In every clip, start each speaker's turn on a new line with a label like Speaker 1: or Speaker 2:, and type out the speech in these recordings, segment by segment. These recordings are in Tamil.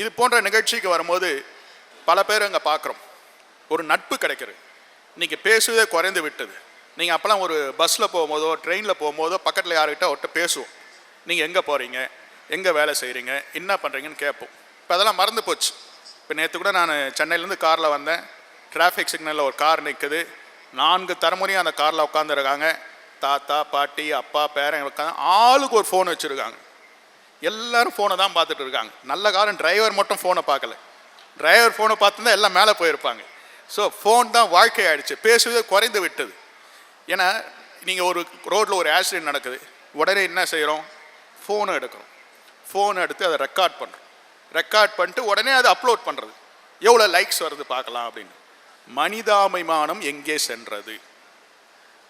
Speaker 1: இது போன்ற நிகழ்ச்சிக்கு வரும்போது பல பேர் அங்கே பார்க்குறோம் ஒரு நட்பு கிடைக்கிறது நீங்கள் பேசுவதே குறைந்து விட்டது. நீங்கள் அப்போல்லாம் ஒரு பஸ்ஸில் போகும்போதோ ட்ரெயினில் போகும்போதோ பக்கத்தில் யார்கிட்ட ஒருத்த பேசுவோம். நீங்கள் எங்கே போகிறீங்க எங்கே வேலை செய்கிறீங்க என்ன பண்ணுறீங்கன்னு கேட்போம். இப்போ அதெல்லாம் மறந்து போச்சு. இப்போ நேற்று கூட நான் சென்னையிலேருந்து காரில் வந்தேன். டிராஃபிக் சிக்னலில் ஒரு கார் நிற்குது நான்கு தரமுறையும் அந்த காரில் உட்காந்துருக்காங்க தாத்தா பாட்டி அப்பா பேரன் உட்காந்து ஆளுக்கு ஒரு ஃபோன் வச்சுருக்காங்க. எல்லாரும் ஃபோனை தான் பார்த்துட்டு இருக்காங்க. நல்ல காலம் டிரைவர் மட்டும் ஃபோனை பார்க்கல. டிரைவர் ஃபோனை பார்த்துருந்தா எல்லாம் மேலே போயிருப்பாங்க. ஸோ ஃபோன் தான் வாழ்க்கை ஆயிடுச்சு. பேசுவதே குறைந்து விட்டது. ஏன்னா நீங்கள் ஒரு ரோட்டில் ஒரு ஆக்சிடென்ட் நடக்குது. உடனே என்ன செய்கிறோம் ஃபோனை எடுக்கிறோம். ஃபோனை எடுத்து அதை ரெக்கார்ட் பண்ணுறோம் ரெக்கார்ட் பண்ணிட்டு உடனே அதை அப்லோட் பண்ணுறது எவ்வளோ லைக்ஸ் வருது பார்க்கலாம் அப்படின்னு. மனிதாபிமானம் எங்கே சென்றது?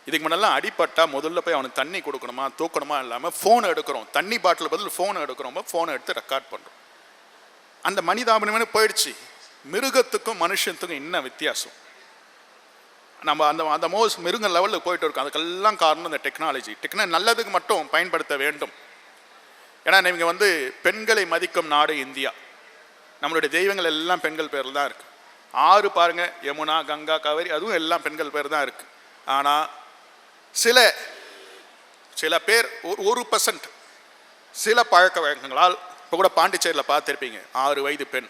Speaker 1: இதுக்கு முன்னெல்லாம் அடிப்பட்டா முதல்ல போய் அவனுக்கு தண்ணி கொடுக்கணுமா தூக்கணுமா இல்லாமல் ஃபோன் எடுக்கிறோம். தண்ணி பாட்டில் பதில் ஃபோன் எடுக்கிறோம். ஃபோனை எடுத்து ரெக்கார்ட் பண்ணுறோம் அந்த மனிதாபிமானமே போயிடுச்சு. மிருகத்துக்கும் மனுஷத்துக்கும் என்ன வித்தியாசம்? நம்ம அந்த அந்த மோஸ் மிருக லெவலில் போயிட்டு இருக்கோம். அதுக்கெல்லாம் காரணம் இந்த டெக்னாலஜி டெக்னாலஜி நல்லதுக்கு மட்டும் பயன்படுத்த வேண்டும். ஏன்னா நீங்கள் வந்து பெண்களை மதிக்கும் நாடு இந்தியா. நம்மளுடைய தெய்வங்கள் எல்லாம் பெண்கள் பேரில் தான் இருக்குது ஆறு பாருங்க. யமுனா கங்கா காவேரி அதுவும் எல்லாம் பெண்கள் பேர் தான் இருக்குது ஆனால் சில சில பேர் ஒரு ஒரு பர்சன்ட் சில பழக்க வழக்கங்களால் இப்போ கூட பாண்டிச்சேரியில் பார்த்துருப்பீங்க ஆறு வயது பெண்.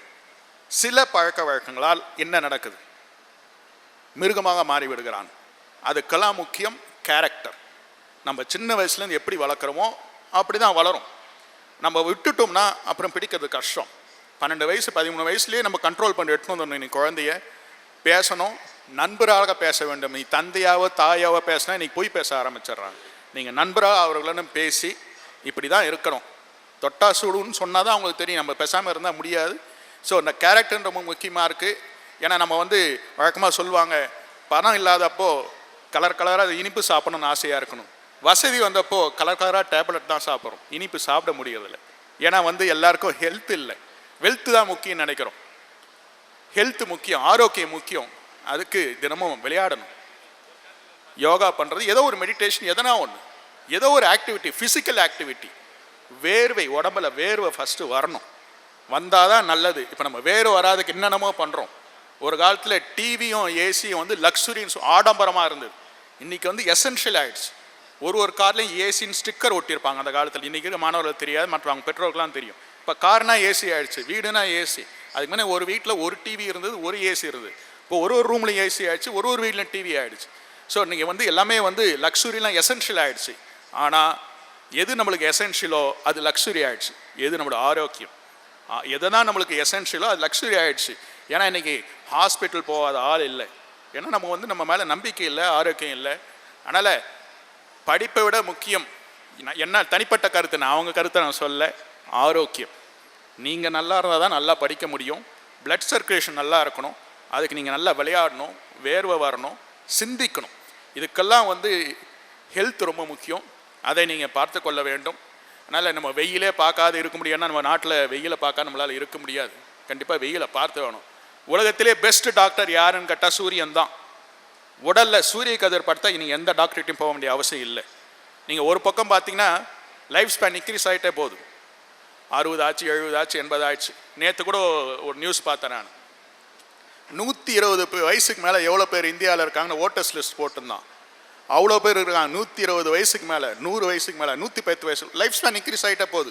Speaker 1: சில பழக்க வழக்கங்களால் என்ன நடக்குது? மிருகமாக மாறிவிடுகிறான். அதுக்கெல்லாம் முக்கியம் கேரக்டர் நம்ம சின்ன வயசுலேருந்து எப்படி வளர்க்குறோமோ அப்படி தான் வளரும். நம்ம விட்டுட்டோம்னா அப்புறம் பிடிக்கிறது கஷ்டம். பன்னெண்டு வயசு பதிமூணு வயசுலேயே நம்ம கண்ட்ரோல் பண்ணி எடுத்துன்னு வந்துடணும் நீ குழந்தைய பேசணும் நண்பராக பேச வேண்டும். நீ தந்தையாவோ தாயாவோ பேசினா இன்றைக்கி போய் பேச ஆரம்பிச்சிடுறாங்க. நீங்கள் நண்பராக அவர்களும் பேசி இப்படி தான் இருக்கணும். தொட்டா சுடுன்னு சொன்னால் தான் அவங்களுக்கு தெரியும். நம்ம பேசாமல் இருந்தால் முடியாது. ஸோ இந்த கேரக்டர் ரொம்ப முக்கியமாக இருக்குது ஏன்னா நம்ம வந்து வழக்கமாக சொல்லுவாங்க பணம் இல்லாதப்போ கலர் கலராக இனிப்பு சாப்பிடணும்னு ஆசையாக இருக்கணும். வசதி வந்தப்போ கலர் கலராக டேப்லெட் தான் சாப்பிட்றோம் இனிப்பு சாப்பிட முடியறதில்ல. ஏன்னா வந்து எல்லாருக்கும் ஹெல்த் இல்லை. வெல்த்து தான் முக்கியம் நினைக்கிறோம். ஹெல்த் முக்கியம் ஆரோக்கியம் முக்கியம். அதுக்கு தினமும் விளையாடணும். யோகா பண்ணுறது ஏதோ ஒரு மெடிடேஷன் எதனா ஒன்று ஏதோ ஒரு ஆக்டிவிட்டி ஃபிசிக்கல் ஆக்டிவிட்டி வேர்வை உடம்புல வேர்வை ஃபஸ்ட்டு வரணும். வந்தால் தான் நல்லது. இப்போ நம்ம வேர்வை வராதுக்கு என்னென்னமோ பண்ணுறோம் ஒரு காலத்தில் டிவியும் ஏசியும் வந்து லக்ஸுரின்னு ஆடம்பரமாக இருந்தது. இன்றைக்கி வந்து எசென்ஷியல் ஆகிடுச்சு ஒரு ஒரு கார்லையும் ஏசின்னு ஸ்டிக்கர் ஒட்டியிருப்பாங்க அந்த காலத்தில். இன்றைக்கி இருக்க மாணவர்களுக்கு தெரியாது மற்றவங்க பெற்றோருக்குலாம் தெரியும். இப்போ கார்னால் ஏசி ஆகிடுச்சு வீடுனா ஏசி அதுக்கு முன்னே ஒரு வீட்டில் ஒரு டிவி இருந்தது ஒரு ஏசி இருந்தது. இப்போ ஒரு ஒரு ரூம்லையும் ஏசி ஆயிடுச்சு ஒரு ஒரு வீட்லையும் டிவி ஆயிடுச்சு. ஸோ நீங்கள் வந்து எல்லாமே வந்து லக்ஸுரிலாம் எசென்ஷியல் ஆயிடுச்சு. ஆனால் எது நம்மளுக்கு எசென்ஷியலோ அது லக்ஸுரி ஆயிடுச்சு. எது நம்மளோட ஆரோக்கியம்? எதனா நம்மளுக்கு எசென்ஷியலோ அது லக்ஸுரி ஆயிடுச்சு. ஏன்னா இன்னைக்கு ஹாஸ்பிட்டல் போகாத ஆள் இல்லை. ஏன்னா நம்ம வந்து நம்ம மேலே நம்பிக்கை இல்லை ஆரோக்கியம் இல்லை. அதனால் படிப்பை விட முக்கியம் என்ன தனிப்பட்ட கருத்து நான் அவங்க கருத்தை நான் சொல்ல ஆரோக்கியம். நீங்கள் நல்லா இருந்தால் தான் நல்லா படிக்க முடியும். பிளட் சர்க்குலேஷன் நல்லா இருக்கணும். அதுக்கு நீங்கள் நல்லா விளையாடணும் வேர்வை வரணும் சிந்திக்கணும். இதுக்கெல்லாம் வந்து ஹெல்த் ரொம்ப முக்கியம். அதை நீங்கள் பார்த்து கொள்ள வேண்டும். அதனால் நம்ம வெயிலே பார்க்காது இருக்க முடியும்னா நம்ம நாட்டில் வெயிலை பார்க்க நம்மளால் இருக்க முடியாது. கண்டிப்பாக வெயிலை பார்த்து வேணும். உலகத்திலே பெஸ்ட் டாக்டர் யாருன்னு கேட்டால் சூரியன் தான். உடலில் சூரிய கதிர் படுத்தா நீங்கள் எந்த டாக்டர்கிட்டையும் போக வேண்டிய அவசியம் இல்லை. நீங்கள் ஒரு பக்கம் பார்த்தீங்கன்னா லைஃப் ஸ்பேன் இன்க்ரீஸ் ஆகிட்டே போகுது. அறுபது ஆச்சு எழுபது ஆச்சு எண்பது ஆச்சு. நேற்று கூட ஒரு நியூஸ் பார்த்தேன் நான். நூற்றி இருபது வயசுக்கு மேலே எவ்வளோ பேர் இந்தியாவில் இருக்காங்கன்னு ஓட்டர்ஸ் லிஸ்ட் போட்டிருந்தான். அவ்வளோ பேர் இருக்காங்க. நூற்றி இருபது வயசுக்கு மேலே நூறு வயசுக்கு மேலே நூற்றி பத்து வயசு லைஃப் ஸ்பேன் இன்க்ரீஸ் ஆகிட்டே போகுது.